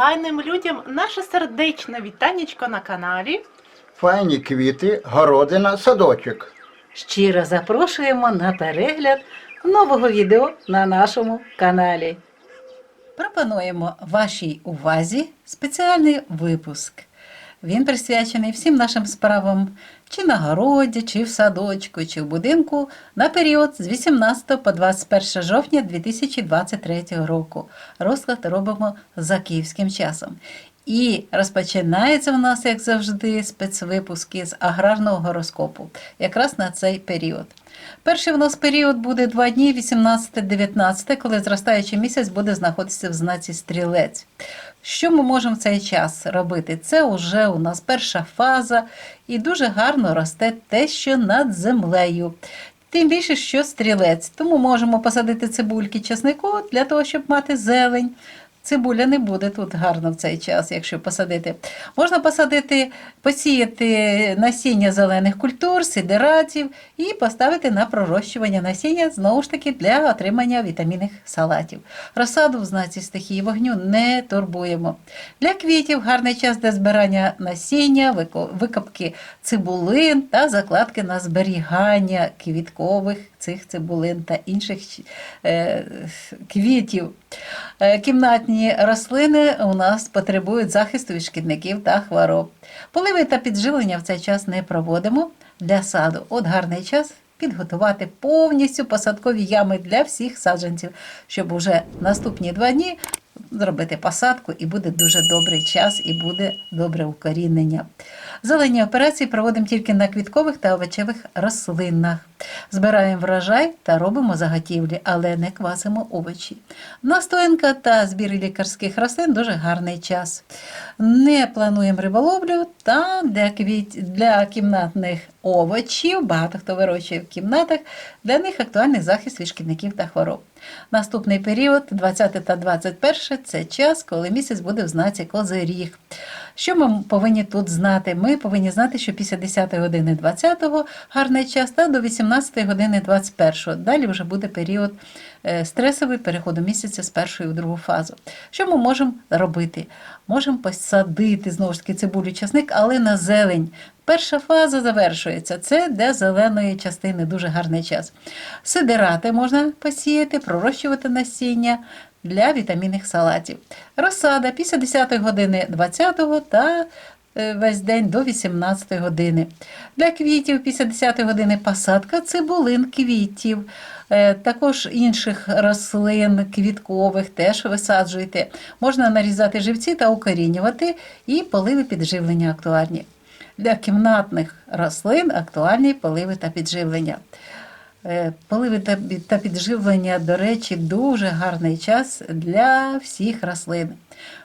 файним людям наше сердечне вітанечко на каналі. Файні квіти, городина, садочок. Щиро запрошуємо на перегляд нового відео на нашому каналі. Пропонуємо вашій увазі спеціальний випуск. Він присвячений всім нашим справам чи на городі, чи в садочку, чи в будинку на період з 18 по 21 жовтня 2023 року. Розклад робимо за київським часом. І розпочинається в нас, як завжди, спецвипуски з аграрного гороскопу, якраз на цей період. Перший в нас період буде два дні, 18-19, коли зростаючий місяць буде знаходитися в знаці стрілець. Що ми можемо в цей час робити? Це вже у нас перша фаза, і дуже гарно росте те, що над землею. Тим більше, що стрілець. Тому можемо посадити цибульки часнику для того, щоб мати зелень. Цибуля не буде тут гарно в цей час, якщо посадити. Можна посадити, посіяти насіння зелених культур, сидератів і поставити на пророщування насіння знову ж таки для отримання вітамінних салатів. Розсаду в знаці стихії вогню не турбуємо. Для квітів гарний час для збирання насіння, вико- викопки цибулин та закладки на зберігання квіткових цих цибулин та інших е, квітів. Е, Кімнатні рослини у нас потребують захисту від шкідників та хвороб. Поливи та підживлення в цей час не проводимо для саду. От гарний час підготувати повністю посадкові ями для всіх саджанців, щоб уже наступні два дні зробити посадку і буде дуже добрий час, і буде добре укорінення. Зелені операції проводимо тільки на квіткових та овочевих рослинах. Збираємо врожай та робимо заготівлі, але не квасимо овочі. Настоянка та збір лікарських рослин дуже гарний час. Не плануємо риболовлю та для, квіт... для кімнатних овочів, багато хто вирощує в кімнатах, для них актуальний захист від шкідників та хвороб. Наступний період, 20 та 21, це час, коли місяць буде в знаці Козиріг. Що ми повинні тут знати? Ми повинні знати, що після 10 години 20-го гарний час та до 18 години 21-го. Далі вже буде період е, стресовий переходу місяця з першої в другу фазу. Що ми можемо робити? Можемо посадити знову ж таки цибулю часник, але на зелень. Перша фаза завершується. Це для зеленої частини дуже гарний час. Сидирати можна посіяти, пророщувати насіння для вітамінних салатів. Розсада після 10 години 20 та е, весь день до 18 години. Для квітів після 10 години посадка цибулин квітів. Е, Також інших рослин квіткових теж висаджуйте. Можна нарізати живці та укорінювати, і поливи підживлення актуальні. Для кімнатних рослин актуальні поливи та підживлення. Е, Поливи та підживлення, до речі, дуже гарний час для всіх рослин.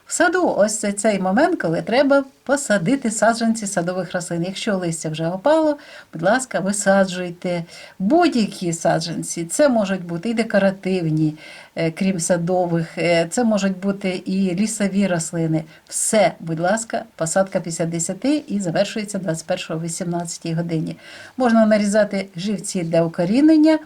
В саду ось це цей момент, коли треба посадити саджанці садових рослин. Якщо листя вже опало, будь ласка, висаджуйте будь-які саджанці. Це можуть бути і декоративні, е, крім садових, е, це можуть бути і лісові рослини. Все, будь ласка, посадка після 10 і завершується 21 о 18 годині. Можна нарізати живці для укорінення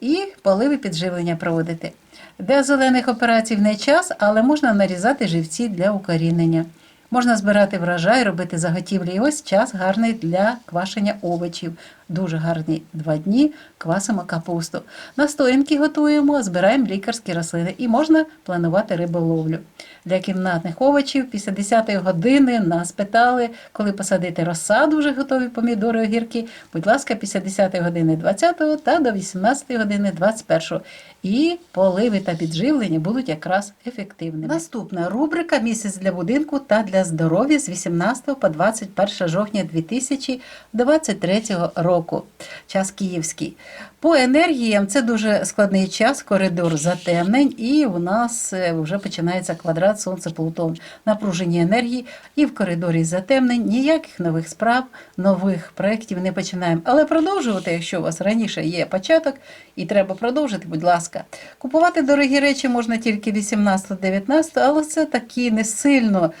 і поливи підживлення проводити. Для зелених операцій не час, але можна нарізати живці для укорінення. Можна збирати врожай, робити заготівлі. І ось час гарний для квашення овочів. Дуже гарні два дні квасимо капусту. Настоянки готуємо, збираємо лікарські рослини і можна планувати риболовлю. Для кімнатних овочів після 10 години нас питали, коли посадити розсаду, вже готові помідори, огірки. Будь ласка, після 10 години 20 та до 18 години 21. І поливи та підживлення будуть якраз ефективними. Наступна рубрика Місяць для будинку та для здоров'я з 18 по 21 жовтня 2023 року. Час київський. По енергіям це дуже складний час, коридор затемнень, і у нас е, вже починається квадрат Сонце Плутон. Напружені енергії, і в коридорі затемнень ніяких нових справ, нових проєктів не починаємо. Але продовжувати, якщо у вас раніше є початок і треба продовжити, будь ласка. Купувати дорогі речі можна тільки 18-19, але це такі не сильно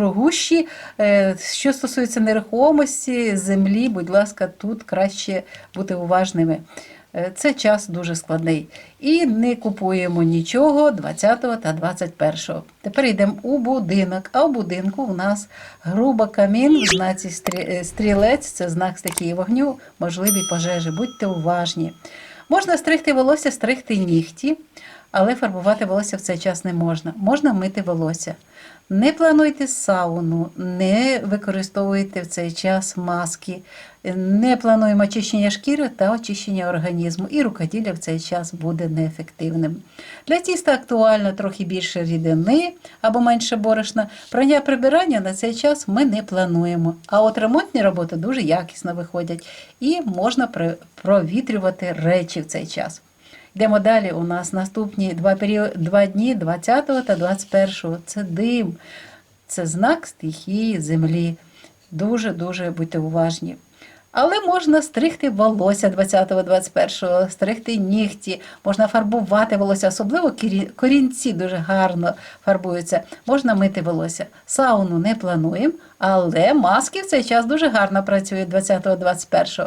дорогущі. Е, Що стосується нерухомості, землі, будь ласка, тут краще бути уважними. Е, Це час дуже складний. І не купуємо нічого 20 та 21. Тепер йдемо у будинок. А у будинку в нас груба камін в знаці е, стрілець, це знак стихії вогню, можливі пожежі. Будьте уважні. Можна стригти волосся, стригти нігті, але фарбувати волосся в цей час не можна. Можна мити волосся. Не плануйте сауну, не використовуйте в цей час маски, не плануємо очищення шкіри та очищення організму, і рукоділля в цей час буде неефективним. Для тіста актуально трохи більше рідини або менше борошна. Прання прибирання на цей час ми не плануємо. А от ремонтні роботи дуже якісно виходять і можна провітрювати речі в цей час. Йдемо далі. У нас наступні два, період, два дні 20 та 21. Це дим, це знак стихії землі. Дуже-дуже будьте уважні. Але можна стригти волосся 20-21, стригти нігті, можна фарбувати волосся, особливо корінці дуже гарно фарбуються. Можна мити волосся. Сауну не плануємо, але маски в цей час дуже гарно працюють 20-21.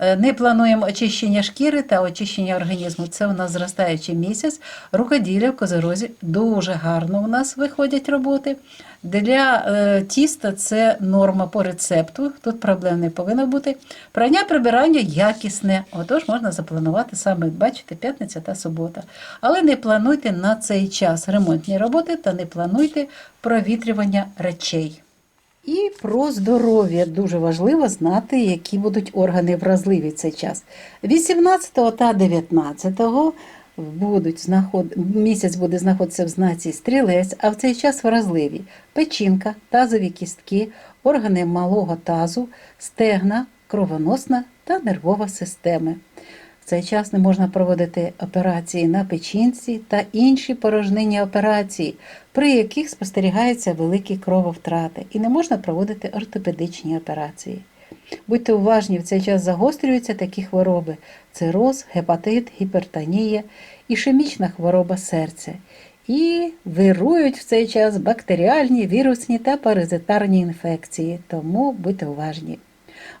Е, Не плануємо очищення шкіри та очищення організму. Це у нас зростаючий місяць. Рукоділля в козорозі дуже гарно у нас виходять роботи. Для е, тіста це норма по рецепту. Тут проблем не повинно бути. Прання прибирання якісне. Отож можна запланувати саме, бачите, п'ятниця та субота. Але не плануйте на цей час ремонтні роботи та не плануйте провітрювання речей. І про здоров'я дуже важливо знати, які будуть органи вразливі в цей час. 18 та 19 будуть знаход... місяць буде знаходитися в знаці стрілець, а в цей час вразливі печінка, тазові кістки, органи малого тазу, стегна, кровоносна та нервова системи. В цей час не можна проводити операції на печінці та інші порожнинні операції, при яких спостерігаються великі крововтрати, і не можна проводити ортопедичні операції. Будьте уважні, в цей час загострюються такі хвороби: цироз, гепатит, гіпертонія, ішемічна хвороба серця. І вирують в цей час бактеріальні, вірусні та паразитарні інфекції, тому будьте уважні.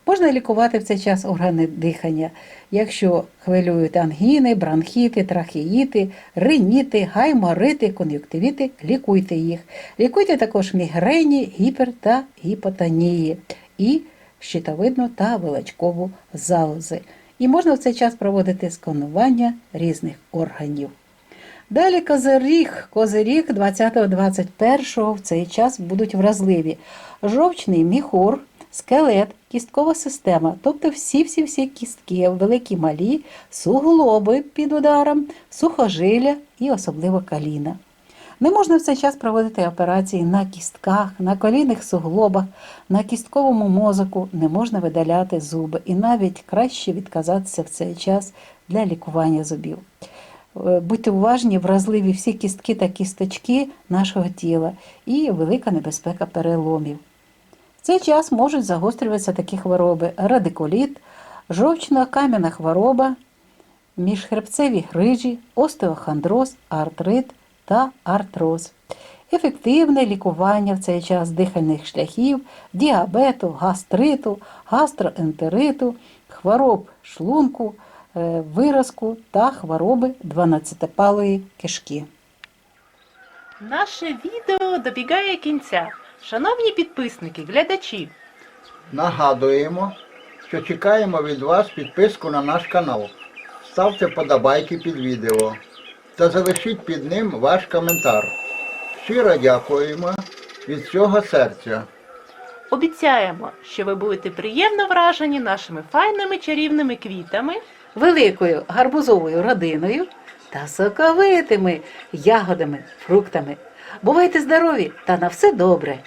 Можна лікувати в цей час органи дихання, якщо хвилюють ангіни, бронхіти, трахеїти, риніти, гайморити, кон'юктивіти, лікуйте їх. Лікуйте також мігрені, гіпер та гіпотонії і щитовидну та величкову залози. І можна в цей час проводити сканування різних органів. Далі козиріг. Козиріг 20-21 в цей час будуть вразливі. Жовчний міхур, скелет, кісткова система, тобто всі-всі-всі кістки, великі малі, суглоби під ударом, сухожилля і особливо коліна. Не можна в цей час проводити операції на кістках, на колінних суглобах, на кістковому мозоку, не можна видаляти зуби і навіть краще відказатися в цей час для лікування зубів. Е, Будьте уважні, вразливі всі кістки та кісточки нашого тіла і велика небезпека переломів. Цей час можуть загострюватися такі хвороби: радикуліт, жовчно-кам'яна хвороба, міжхребцеві грижі, остеохондроз, артрит та артроз. Ефективне лікування в цей час дихальних шляхів, діабету, гастриту, гастроентериту, хвороб шлунку, е, виразку та хвороби 12-палої кишки. Наше відео добігає кінця. Шановні підписники, глядачі, Нагадуємо, що чекаємо від вас підписку на наш канал. Ставте подобайки під відео та залишіть під ним ваш коментар. Щиро дякуємо від всього серця. обіцяємо, що ви будете приємно вражені нашими файними чарівними квітами. великою гарбузовою родиною та соковитими ягодами, фруктами. Бувайте здорові та на все добре!